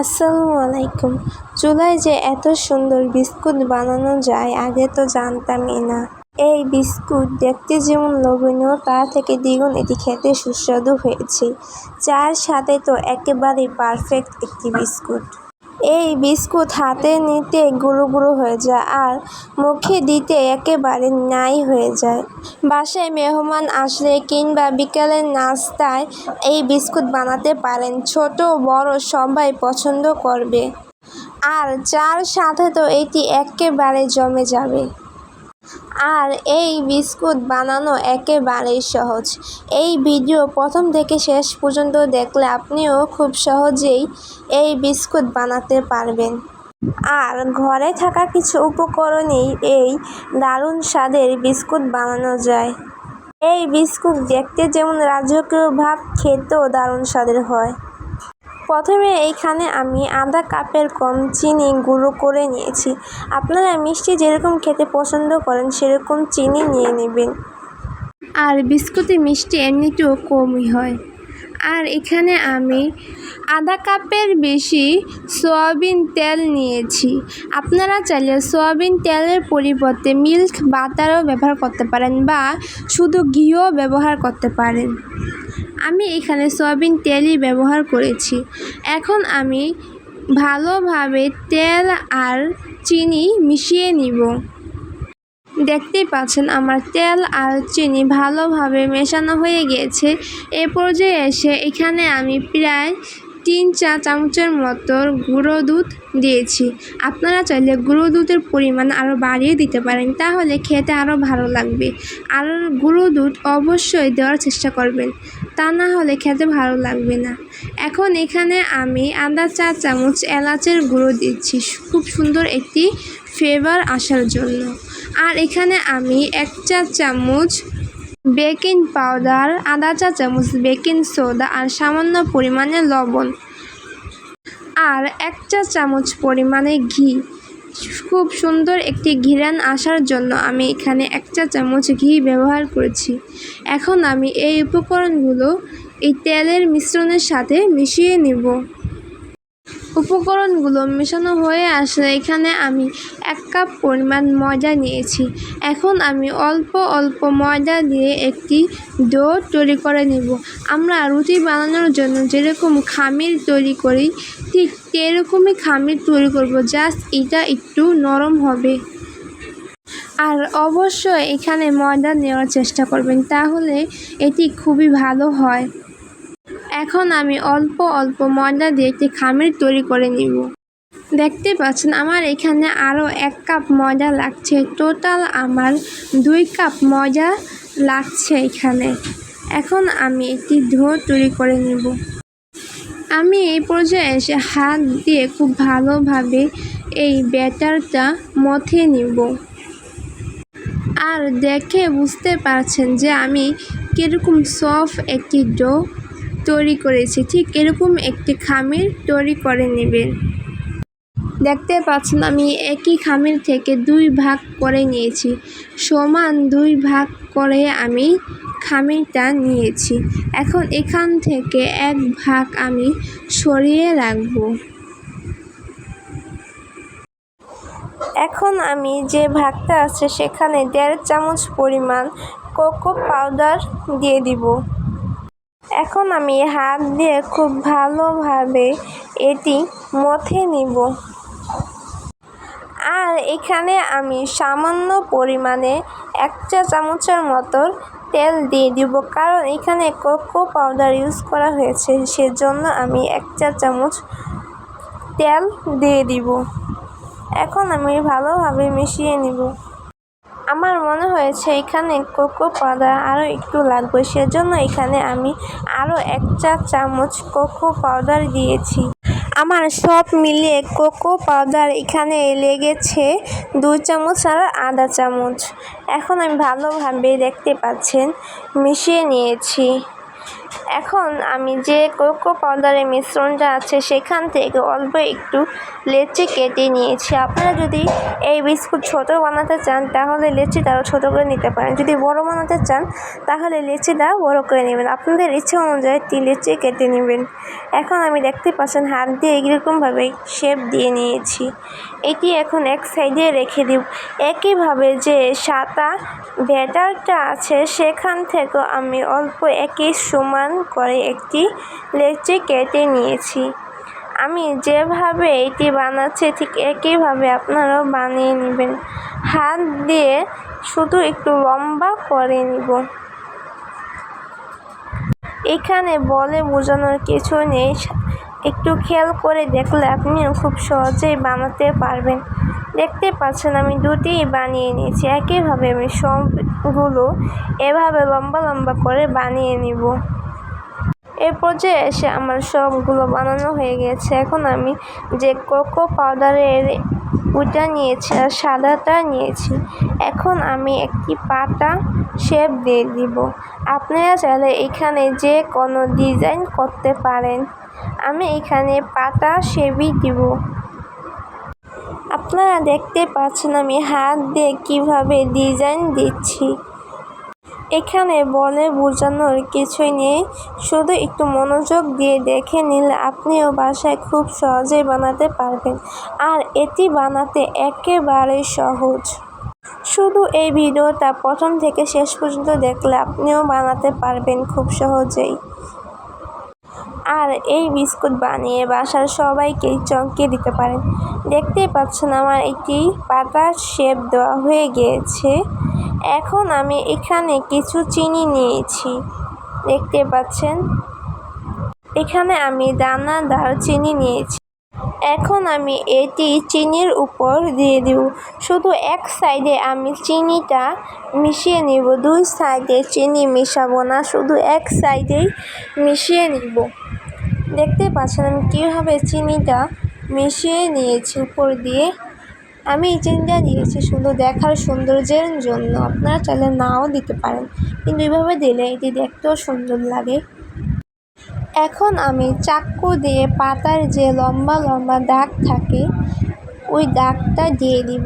আসসালামু আলাইকুম চুলায় যে এত সুন্দর বিস্কুট বানানো যায়, আগে তো জানতামই না। এই বিস্কুট দেখতে যেমন লোভনীয়, তা থেকে দ্বিগুণ এটি খেতে সুস্বাদু হয়েছে। চার সাথে তো একেবারেই পারফেক্ট একটি বিস্কুট। এই বিস্কুট হাতে নিতে গুঁড়ো গুঁড়ো হয়ে যায় আর মুখে দিতে একেবারে নাই হয়ে যায়। বাসায় মেহমান আসলে কিংবা বিকেলের নাস্তায় এই বিস্কুট বানাতে পারেন। ছোট, বড়, সবাই পছন্দ করবে। আর চার সাথে তো এটি একেবারে জমে যাবে। আর এই বিস্কুট বানানো একেবারেই সহজ। এই ভিডিও প্রথম থেকে শেষ পর্যন্ত দেখলে আপনিও খুব সহজেই এই বিস্কুট বানাতে পারবেন। আর ঘরে থাকা কিছু উপকরণেই এই দারুণ স্বাদের বিস্কুট বানানো যায়। এই বিস্কুট দেখতে যেমন রাজকীয় ভাব, খেতেও দারুণ স্বাদের হয়। প্রথমে এইখানে আমি আধা কাপের কম চিনি গুঁড়ো করে নিয়েছি। আপনারা মিষ্টি যেরকম খেতে পছন্দ করেন, সেরকম চিনি নিয়ে নেবেন। আর বিস্কুটে মিষ্টি এমনিতেও কমই হয়। আর এখানে আমি আধা কাপের বেশি সয়াবিন তেল নিয়েছি। আপনারা চাইলে সয়াবিন তেলের পরিবর্তে মিল্ক, বাটারও ব্যবহার করতে পারেন বা শুধু ঘিও ব্যবহার করতে পারেন। আমি এখানে সয়াবিন তেলই ব্যবহার করেছি। এখন আমি ভালোভাবে তেল আর চিনি মিশিয়ে নিব। দেখতেই পাচ্ছেন, আমার তেল আর চিনি ভালোভাবে মেশানো হয়ে গিয়েছে। এ পর্যায়ে এসে এখানে আমি প্রায় তিন চা চামচের মতো গুঁড়ো দুধ দিয়েছি। আপনারা চাইলে গুঁড়ো দুধের পরিমাণ আরও বাড়িয়ে দিতে পারেন, তাহলে খেতে আরও ভালো লাগবে। আর গুঁড়ো দুধ অবশ্যই দেওয়ার চেষ্টা করবেন, তা না হলে খেতে ভালো লাগবে না। এখন এখানে আমি আদা চা চামচ এলাচের গুঁড়ো দিচ্ছি, খুব সুন্দর একটি ফ্লেভার আসার জন্য। আর এখানে আমি এক চা চামচ বেকিং পাউডার, আধা চা চামচ বেকিং সোডা আর সামান্য পরিমাণে লবণ আর এক চা চামচ পরিমাণে ঘি। খুব সুন্দর একটি ঘিরান আসার জন্য আমি এখানে এক চা চামচ ঘি ব্যবহার করেছি। এখন আমি এই উপকরণগুলো এই তেলের মিশ্রণের সাথে মিশিয়ে নেব। উপকরণগুলো মেশানো হয়ে আসলে এখানে আমি এক কাপ পরিমাণ ময়দা নিয়েছি। এখন আমি অল্প অল্প ময়দা দিয়ে একটি ডো তৈরি করে নেব। আমরা রুটি বানানোর জন্য যেরকম খামির তৈরি করি, ঠিক সেরকমই খামির তৈরি করব, জাস্ট এটা একটু নরম হবে। আর অবশ্যই এখানে ময়দা নেওয়ার চেষ্টা করবেন, তাহলে এটি খুবই ভালো হয়। এখন আমি অল্প অল্প ময়দা দিয়ে একটি খামির তৈরি করে নিব। দেখতে পাচ্ছেন, আমার এখানে আরও এক কাপ ময়দা লাগছে। টোটাল আমার দুই কাপ ময়দা লাগছে এখানে। এখন আমি একটি ধো তৈরি করে নিব। আমি এই পর্যায়ে এসে হাত দিয়ে খুব ভালোভাবে এই ব্যাটারটা মথে নিব। আর দেখে বুঝতে পারছেন যে আমি কীরকম সফট একটি ডো তৈরি করেছি। ঠিক এরকম একটি খামির তৈরি করে নেবেন দেখতে পাচ্ছেন, আমি একই খামির থেকে দুই ভাগ করে নিয়েছি। সমান দুই ভাগ করে আমি খামিরটা নিয়েছি। এখন এখান থেকে এক ভাগ আমি সরিয়ে রাখব। এখন আমি যে ভাগটা আছে, সেখানে দেড় চামচ পরিমাণ কোকো পাউডার দিয়ে দিব। এখন আমি হাত দিয়ে খুব ভালোভাবে এটি মথে নিব। আর এখানে আমি সামান্য পরিমাণে এক চা চামচের মতো তেল দিয়ে দিব, কারণ এখানে কোকো পাউডার ইউজ করা হয়েছে, সেজন্য আমি এক চা চামচ তেল দিয়ে দিব। এখন আমি ভালোভাবে মিশিয়ে নিব। আমার মনে হয়েছে এখানে কোকো পাউডার আরও একটু লাগবে, সেজন্য এখানে আমি আরও এক চা চামচ কোকো পাউডার দিয়েছি। আমার সব মিলিয়ে কোকো পাউডার এখানে লেগেছে দুই চামচ আর আধা চামচ। এখন আমি ভালোভাবে দেখতে পাচ্ছেন, মিশিয়ে নিয়েছি। এখন আমি যে কোকো পাউডারের মিশ্রণটা আছে সেখান থেকে অল্প একটু লেচি কেটে নিয়েছি। আপনারা যদি এই বিস্কুট ছোট বানাতে চান, তাহলে লেচিটা আরও ছোটো করে নিতে পারেন। যদি বড় বানাতে চান, তাহলে লেচিটা বড় করে নেবেন। আপনাদের ইচ্ছে অনুযায়ী তি লেচি কেটে নেবেন। এখন আমি দেখতে পাচ্ছেন হাত দিয়ে এরকমভাবে শেপ দিয়ে নিয়েছি। এটি এখন এক সাইডে রেখে দিব। একইভাবে যে সাদা ব্যাটারটা আছে, সেখান থেকেও আমি অল্প একই সমান করে একটি লেচি কেটে নিয়েছি। আমি যেভাবে এটি বানাচ্ছি, ঠিক একইভাবে আপনারাও বানিয়ে নেবেন। হাত দিয়ে শুধু একটু লম্বা করে নিব। এখানে বলে বোঝানোর কিছু নেই। একটু খেয়াল করে দেখলে আপনিও খুব সহজেই বানাতে পারবেন। দেখতে পাচ্ছেন, আমি দুটিই বানিয়ে নিয়েছি। একইভাবে আমি সবগুলো এভাবে লম্বা লম্বা করে বানিয়ে নিব। এ পর্যায়ে এসে আমার সবগুলো বানানো হয়ে গেছে। এখন আমি যে কোকো পাউডারের ওইটা নিয়েছি আর সাদাটা নিয়েছি, এখন আমি একটি পাতা শেপ দিয়ে দিব। আপনারা চাইলে এখানে যে কোনো ডিজাইন করতে পারেন। আমি এখানে পাতা শেপই দিব। আপনারা দেখতে পাচ্ছেন আমি হাত দিয়ে কীভাবে ডিজাইন দিচ্ছি। এখানে বলে বোঝানোর কিছুই নেই। শুধু একটু মনোযোগ দিয়ে দেখে নিলে আপনিও বাসায় খুব সহজেই বানাতে পারবেন। আর এটি বানাতে একেবারে সহজ। শুধু এই ভিডিওটা প্রথম থেকে শেষ পর্যন্ত দেখলে আপনিও বানাতে পারবেন খুব সহজেই। আর এই বিস্কুট বানিয়ে বাসার সবাইকেই চমকে দিতে পারেন। দেখতেই পাচ্ছেন আমার একটি পাতার শেপ দেওয়া হয়ে গিয়েছে। এখন আমি এখানে কিছু চিনি নিয়েছি। দেখতে পাচ্ছেন? এখানে আমি দানাদার চিনি নিয়েছি। এখন আমি এটি চিনির উপর দিয়ে দিব। শুধু এক সাইডে আমি চিনিটা মিশিয়ে নিব। দুই সাইডে চিনি মিশাবো না, শুধু এক সাইডেই মিশিয়ে নিব। দেখতে পাচ্ছেন আমি কীভাবে চিনিটা মিশিয়ে নিয়েছি উপর দিয়ে? আমি এই চিনিটা দিয়েছি শুধু দেখার সৌন্দর্যের জন্য। আপনারা চাইলে নাও দিতে পারেন। কিন্তু এইভাবে দিলে এটি দেখতেও সুন্দর লাগে। এখন আমি চাক্কু দিয়ে পাতার যে লম্বা লম্বা দাগ থাকে, ওই দাগটা দিয়ে দিব।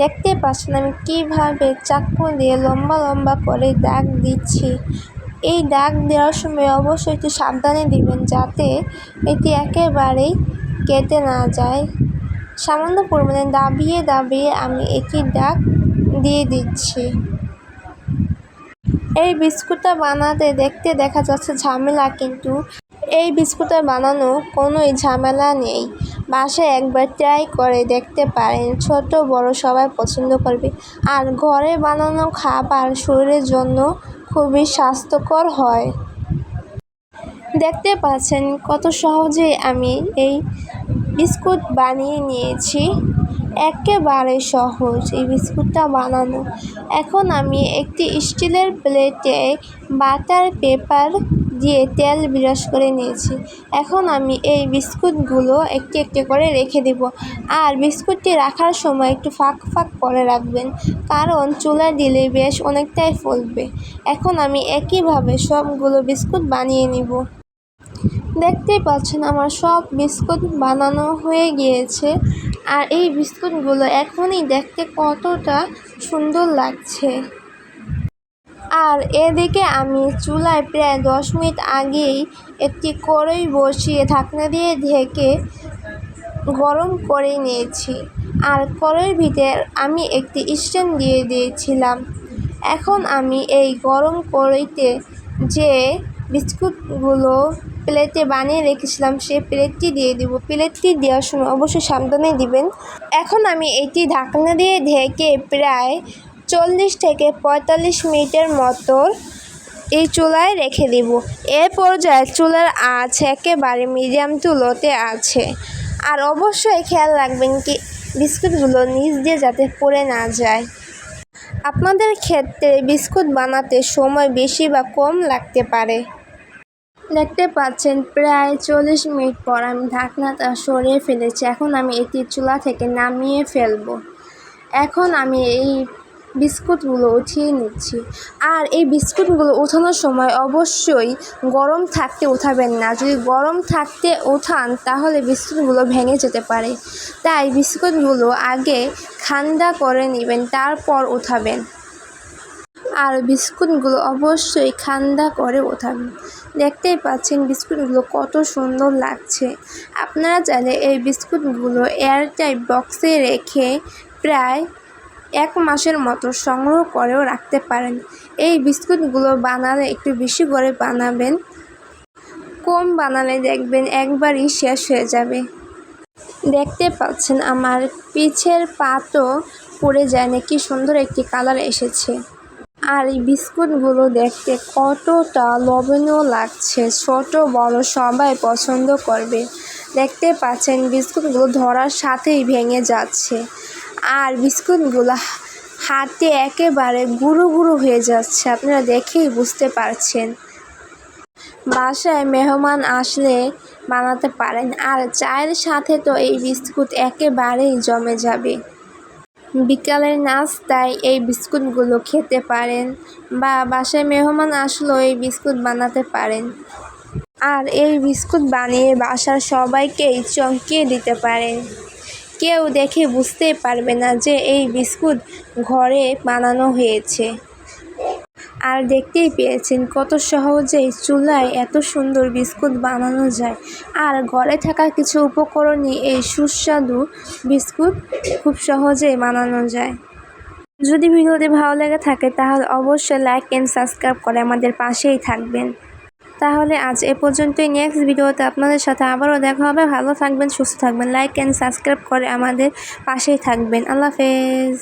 দেখতে পাচ্ছেন আমি কীভাবে চাক্কু দিয়ে লম্বা লম্বা করে দাগ দিচ্ছি। এই দাগ দেওয়ার সময় অবশ্যই একটু সাবধানে দিবেন যাতে এটি একেবারেই কেটে না যায়। সামান্য পরিমাণে দাবিয়ে দাবিয়ে আমি একটি ডাক দিয়ে দিচ্ছি। এই বিস্কুটটা বানাতে দেখতে দেখা যাচ্ছে ঝামেলা, কিন্তু এই বিস্কুটটা বানানো কোনোই ঝামেলা নেই। বাসায় একবার ট্রাই করে দেখতে পারেন, ছোট, বড় সবাই পছন্দ করবে। আর ঘরে বানানো খাবার শরীরের জন্য খুবই স্বাস্থ্যকর হয়। দেখতে পাচ্ছেন কত সহজে আমি এই বিস্কুট বানিয়ে নিয়েছি। একেবারে সহজ এই বিস্কুটটা বানানো। এখন আমি একটি স্টিলের প্লেটে বাটার পেপার দিয়ে তেল বিরাস করে নিয়েছি। এখন আমি এই বিস্কুটগুলো একটি একটি করে রেখে দেব। আর বিস্কুটটি রাখার সময় একটু ফাঁক ফাঁক করে রাখবেন, কারণ চুলা দিলে বেশ অনেকটাই ফলবে। এখন আমি একইভাবে সবগুলো বিস্কুট বানিয়ে নিব। দেখতেই পাচ্ছেন আমার সব বিস্কুট বানানো হয়ে গিয়েছে। আর এই বিস্কুটগুলো এখনই দেখতে কতটা সুন্দর লাগছে। আর এদিকে আমি চুলায় প্রায় দশ মিনিট আগেই একটি কড়ই বসিয়ে ঢাকনা দিয়ে ঢেকে গরম করে নিয়েছি। আর কড়াইয়ের ভিতরে আমি একটি স্ট্যান্ড দিয়ে দিয়েছিলাম। এখন আমি এই গরম কড়াইতে যে বিস্কুটগুলো প্লেটে বানিয়ে রেখেছিলাম, সেই প্লেটটি দিয়ে দিব। প্লেটটি দেওয়ার সময় অবশ্যই সাবধানে দিবেন। এখন আমি এটি ঢাকনা দিয়ে ঢেকে প্রায় চল্লিশ থেকে পঁয়তাল্লিশ মিনিটের মতো এই চুলায় রেখে দিব। এ পর্যায়ে চুলার আঁচ একেবারে মিডিয়াম টু লোতে আছে। আর অবশ্যই খেয়াল রাখবেন কি বিস্কুটগুলো নিচ দিয়ে যাতে পড়ে না যায়। আপনাদের ক্ষেত্রে বিস্কুট বানাতে সময় বেশি বা কম লাগতে পারে। দেখতে পাচ্ছেন, প্রায় চল্লিশ মিনিট পর আমি ঢাকনাটা সরিয়ে ফেলেছি। এখন আমি এটি চুলা থেকে নামিয়ে ফেলব। এখন আমি এই বিস্কুটগুলো উঠিয়ে নিচ্ছি। আর এই বিস্কুটগুলো ওঠানোর সময় অবশ্যই গরম থাকতে উঠাবেন না। যদি গরম থাকতে ওঠান, তাহলে বিস্কুটগুলো ভেঙে যেতে পারে। তাই বিস্কুটগুলো আগে ঠান্ডা করে নেবেন, তারপর উঠাবেন। আর বিস্কুটগুলো অবশ্যই ঠান্ডা করে ওঠাবেন। দেখতেই পাচ্ছেন বিস্কুটগুলো কত সুন্দর লাগছে। আপনারা চাইলে এই বিস্কুটগুলো এয়ারটাইট বক্সে রেখে প্রায় এক মাসের মতো সংগ্রহ করেও রাখতে পারেন। এই বিস্কুটগুলো বানালে একটু বেশি করে বানাবেন, কম বানালে দেখবেন একবারই শেষ হয়ে যাবে। দেখতে পাচ্ছেন আমার পিছের পাতও পড়ে যায় না, কি সুন্দর একটি কালার এসেছে। আর এই বিস্কুটগুলো দেখতে কতটা লবণীয় লাগছে। ছোট, বড়, সবাই পছন্দ করবে। দেখতে পাচ্ছেন, বিস্কুটগুলো ধরার সাথেই ভেঙে যাচ্ছে। আর বিস্কুটগুলো হাতে একেবারে গুঁড়ো গুঁড়ো হয়ে যাচ্ছে। আপনারা দেখেই বুঝতে পারছেন। বাসায় মেহমান আসলে বানাতে পারেন। আর চায়ের সাথে তো এই বিস্কুট একেবারেই জমে যাবে। বিকালের নাস্তায় এই বিস্কুটগুলো খেতে পারেন বা বাসায় মেহমান আসলেও এই বিস্কুট বানাতে পারেন। আর এই বিস্কুট বানিয়ে বাসার সবাইকেই চমকিয়ে দিতে পারেন। কেউ দেখে বুঝতেই পারবে না যে এই বিস্কুট ঘরে বানানো হয়েছে। আর দেখতেই পেয়েছেন কত সহজেই চুলায় এত সুন্দর বিস্কুট বানানো যায়। আর ঘরে থাকা কিছু উপকরণই এই সুস্বাদু বিস্কুট খুব সহজেই বানানো যায়। যদি ভিডিওটি ভালো লেগে থাকে, তাহলে অবশ্যই লাইক অ্যান্ড সাবস্ক্রাইব করে আমাদের পাশেই থাকবেন। তাহলে আজ এ পর্যন্তই। নেক্সট ভিডিওতে আপনাদের সাথে আবারও দেখা হবে। ভালো থাকবেন, সুস্থ থাকবেন। লাইক অ্যান্ড সাবস্ক্রাইব করে আমাদের পাশেই থাকবেন। আল্লাহ হাফেজ।